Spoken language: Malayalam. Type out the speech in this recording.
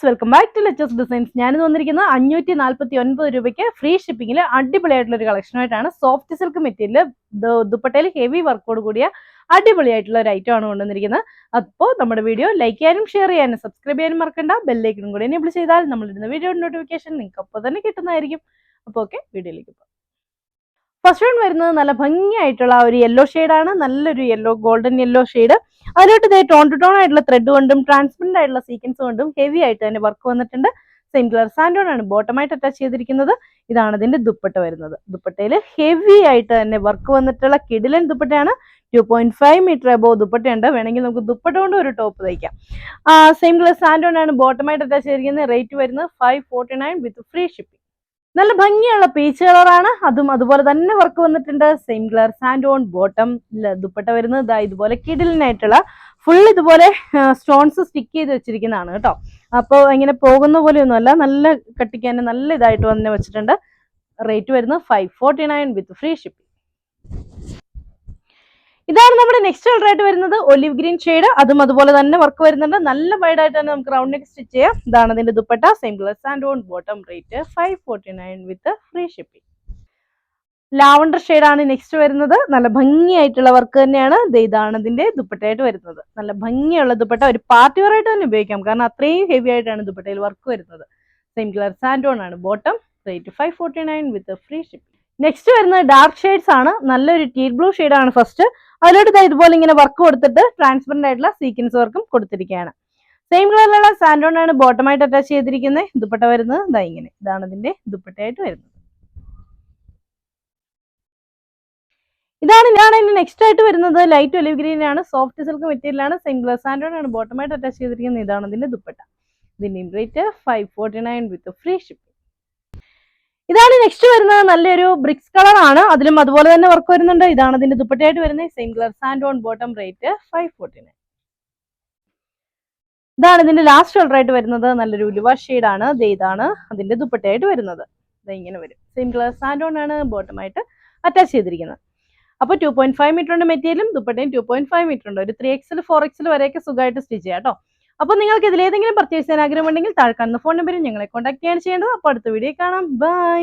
Guys welcome back to Letus Designs ഞാനിന്ന് വന്നിരിക്കുന്നത് അഞ്ഞൂറ്റി നാൽപ്പത്തി ഒൻപത് രൂപയ്ക്ക് ഫ്രീ ഷിപ്പിംഗിൽ അടിപൊളിയായിട്ടുള്ള ഒരു കളക്ഷനായിട്ടാണ് സോഫ്റ്റ് സിൽക്ക് മെറ്റീരിയൽ ദുപ്പട്ടയിൽ ഹെവി വർക്കോട് കൂടിയ അടിപൊളിയായിട്ടുള്ള ഒരു ഐറ്റം ആണ് കൊണ്ടുവന്നിരിക്കുന്നത്. അപ്പോൾ നമ്മുടെ വീഡിയോ ലൈക്ക് ചെയ്യാനും ഷെയർ ചെയ്യാനും സബ്സ്ക്രൈബ് ചെയ്യാനും മറക്കണ്ട. ബെല്ലൈക്കനും കൂടി എനേബിൾ ചെയ്താൽ നമ്മളിടുന്ന വീഡിയോ നോട്ടിഫിക്കേഷൻ നിങ്ങൾക്ക് അപ്പോൾ തന്നെ കിട്ടുന്നതായിരിക്കും. അപ്പോൾ ഓക്കെ വീഡിയോയിലേക്ക് പോകാം ഫസ്റ്റ് വൺ വരുന്നത് നല്ല ഭംഗിയായിട്ടുള്ള ഒരു യെല്ലോ ആണ്. നല്ലൊരു യെല്ലോ ഗോൾഡൻ യെല്ലോ ഷെയ്ഡ് അതിലോട്ട് ഇതേ ടോൺ ടു ടോൺ ആയിട്ടുള്ള ത്രെഡ് കൊണ്ടും ട്രാൻസ്പെറന്റ് ആയിട്ടുള്ള സീക്വൻസ് കൊണ്ടും ഹെവി ആയിട്ട് തന്നെ വർക്ക് വന്നിട്ടുണ്ട്. സെയിം കളർ സാൻഡോൺ ആണ്. ബോട്ടമായിട്ട് അറ്റാച്ച് ചെയ്തിരിക്കുന്നത്. ഇതാണ് ഇതിന്റെ ദുപ്പട്ട വരുന്നത്. ദുപ്പട്ടയിൽ ഹെവി ആയിട്ട് തന്നെ വർക്ക് വന്നിട്ടുള്ള കിഡിലൻ ദുപ്പട്ടയാണ്. ടു പോയിന്റ് ഫൈവ് മീറ്റർ അബോ ദുപ്പട്ടയുണ്ട്. വേണമെങ്കിൽ നമുക്ക് ദുപ്പട്ട കൊണ്ട് ഒരു ടോപ്പ് തയ്ക്കാം. സെയിം കളർ സാൻഡോൺ ആണ്. ബോട്ടമായിട്ട് അറ്റാച്ച് ചെയ്തിരിക്കുന്നത്. റേറ്റ് വരുന്നത് five forty nine with free shipping നല്ല ഭംഗിയുള്ള പീച്ച് കളറാണ് അതും അതുപോലെ തന്നെ വർക്ക് വന്നിട്ടുണ്ട്. Same colour santoon bottom dupatta വരുന്നത്. ഇതാ ഇതുപോലെ കിഡിലിനായിട്ടുള്ള ഫുൾ ഇതുപോലെ സ്റ്റോൺസ് സ്റ്റിക്ക് ചെയ്ത് വെച്ചിരിക്കുന്നതാണ് കേട്ടോ. അപ്പോൾ ഇങ്ങനെ പോകുന്ന പോലെയൊന്നുമല്ല. നല്ല കട്ടിക്കാൻ നല്ല ഇതായിട്ട് വന്നെ വെച്ചിട്ടുണ്ട്. റേറ്റ് വരുന്നത് five forty nine with free shipping ഇതാണ് നമ്മുടെ നെക്സ്റ്റ് കളർ ആയിട്ട് വരുന്നത് ഒലിവ് ഗ്രീൻ ഷെയ്ഡ് അതും അതുപോലെ തന്നെ വർക്ക് വരുന്നുണ്ട്. നല്ല വൈഡ് ആയിട്ട് തന്നെ നമുക്ക് റൗണ്ട് നെക്ക് സ്റ്റിച്ച് ചെയ്യാം. ഇതാണ് അതിന്റെ dupatta. Same colour santoon bottom rate five forty nine with free shipping lavender ആണ് നെക്സ്റ്റ് വരുന്നത്. നല്ല ഭംഗിയായിട്ടുള്ള വർക്ക് തന്നെയാണ്. ഇതാണ് ഇതിന്റെ ദുപ്പട്ടയായിട്ട് വരുന്നത്. നല്ല ഭംഗിയുള്ള ദുപ്പട്ട. ഒരു പാർട്ടി വെയർ ആയിട്ട് തന്നെ ഉപയോഗിക്കാം. കാരണം അത്രയും ഹെവി ആയിട്ടാണ് ദുപ്പട്ടയിൽ വർക്ക് വരുന്നത്. സെയിം കളർ സാൻഡോൺ ആണ്. Bottom rate five forty nine with free shipping next വരുന്നത് ഡാർക്ക് ഷെയ്ഡ്സ് ആണ്. നല്ലൊരു ടീൽ ബ്ലൂ ആണ് ഫസ്റ്റ് അതിലോട്ട് ഇതാ ഇതുപോലെ ഇങ്ങനെ വർക്ക് കൊടുത്തിട്ട് ട്രാൻസ്പെറന്റ് ആയിട്ടുള്ള സീക്വൻസ് വർക്കും കൊടുത്തിരിക്കുകയാണ്. സെയിം കളറിലുള്ള സാൻഡോണാണ് ബോട്ടമായിട്ട് അറ്റാച്ച് ചെയ്തിരിക്കുന്നത്. ദുപ്പട്ട വരുന്നത് ഇതാ ഇങ്ങനെ. ഇതാണ് ഇതിന്റെ ദുപ്പട്ടയായിട്ട് വരുന്നത്. ഇതാണ് ഇതാണ് ഇനി നെക്സ്റ്റ് ആയിട്ട് വരുന്നത്. ലൈറ്റ് ഒലിവ് ഗ്രീൻ ആണ്. സോഫ്റ്റ് സിൽക്ക് മെറ്റീരിയൽ ആണ്. കളർ സാൻഡോൺ ആണ് ബോട്ടമായിട്ട് അറ്റാച്ച് ചെയ്തിരിക്കുന്നത്. ഇതാണ് ഇതിന്റെ ദുപ്പട്ട. ഇതിന്റെ rate five forty nine with free shipping ഇതാണ് നെക്സ്റ്റ് വരുന്നത് നല്ലൊരു ബ്രിക്സ് കളർ ആണ്. അതിലും അതുപോലെ തന്നെ വർക്ക് വരുന്നുണ്ട്. ഇതാണ് ഇതിന്റെ ദുപ്പട്ടയായിട്ട് വരുന്നത്. Same colour santoon bottom rate five forty nine ഇതാണ് ഇതിന്റെ ലാസ്റ്റ് കളർ ആയിട്ട് വരുന്നത്. നല്ലൊരു ഉലുവ ദേ ഇതാണ് അതിന്റെ ദുപ്പട്ടയായിട്ട് വരുന്നത്. ഇങ്ങനെ വരും. സെയിം കളർ സാൻഡ് ഓൺ ആണ് ബോട്ടമായിട്ട് അറ്റാച്ച് ചെയ്തിരിക്കുന്നത്. അപ്പോൾ ടു പോയിന്റ് ഫൈവ് ഉണ്ട് മെറ്റീരിയലും ദുപ്പട്ടയും ടു പോയിന്റ് ഫൈവ് മീറ്റർ ഉണ്ട്. ഒരു ത്രീ എക്സിൽ ഫോർ എക്സിൽ വരെയൊക്കെ സുഖമായിട്ട് സ്റ്റിച്ച് ചെയ്യാം കേട്ടോ. അപ്പോൾ നിങ്ങൾക്ക് ഇതിലേതെങ്കിലും പർച്ചേസ് ചെയ്യാൻ ആഗ്രഹമുണ്ടെങ്കിൽ താഴെ കാണുന്ന ഫോൺ നമ്പറിൽ ഞങ്ങളെ കോൺടാക്ട് ചെയ്യാൻ ചെയ്യേണ്ടത് അപ്പോൾ അടുത്ത വീഡിയോ കാണാം. ബൈ